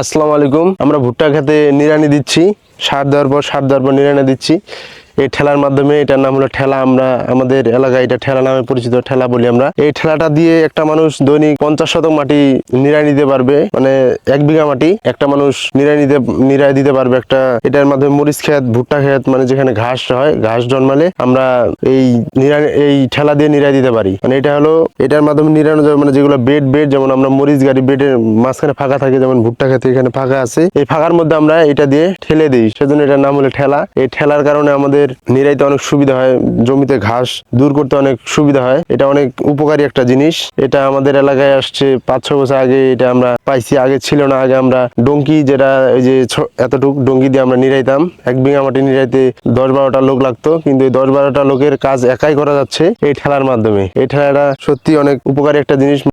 আসসালামু আলাইকুম। আমরা ভুট্টা খেতে নিরানি দিচ্ছি। সার দেওয়ার পর সার দেওয়ার পর নিরানি দিচ্ছি। এই ঠেলার মাধ্যমে, এটার নাম হলো ঠেলা, আমরা আমাদের এলাকায় এটা ঠেলা নামে পরিচিত ঠেলা বলি আমরা। এই ঠেলাটা দিয়ে একটা মানুষ দৈনিক পঞ্চাশ শতক মাটি নিড়াই নিতে পারবে মানে এক বিঘা মাটি। একটা মানুষ নিড়াই নিতে, নিড়াই দিতে পারবে একটা, এটার মাধ্যমে মরিচ ক্ষেত, ভুট্টা ক্ষেত মানে যেখানে ঘাস হয়, ঘাস জন্মালে আমরা এই এই ঠেলা দিয়ে নিড়াই দিতে পারি। মানে এটা হলো, এটার মাধ্যমে নিড়ানো যাবে মানে যেগুলো বেড বেড, যেমন আমরা মরিচ গাড়ি বেডের মাঝখানে ফাঁকা থাকে, যেমন ভুট্টা খেতে এখানে ফাঁকা আছে। এই ফাঁকার মধ্যে আমরা এটা দিয়ে ঠেলে দিই। সেজন্য এটার নাম হলো ঠেলা। এই ঠেলার কারণে আমাদের নিরাইতে অনেক সুবিধা হয়, জমিতে ঘাস দূর করতে অনেক সুবিধা হয়। এটা অনেক উপকারী একটা জিনিস। এটা আমাদের এলাকায় আসছে পাঁচ ছ বছর আগে এটা আমরা পাইছি, আগে ছিল না। আগে আমরা ডঙ্কি যেটা এই যে এতটুক ডঙ্কি দিয়ে আমরা নিরাইতাম। এক বিঘা মাটি নিরাইতে দশ বারোটা লোক লাগতো, কিন্তু এই দশ বারোটা লোকের কাজ একাই করা যাচ্ছে এই ঠেলার মাধ্যমে। এই ঠেলাটা সত্যি অনেক উপকারী একটা জিনিস।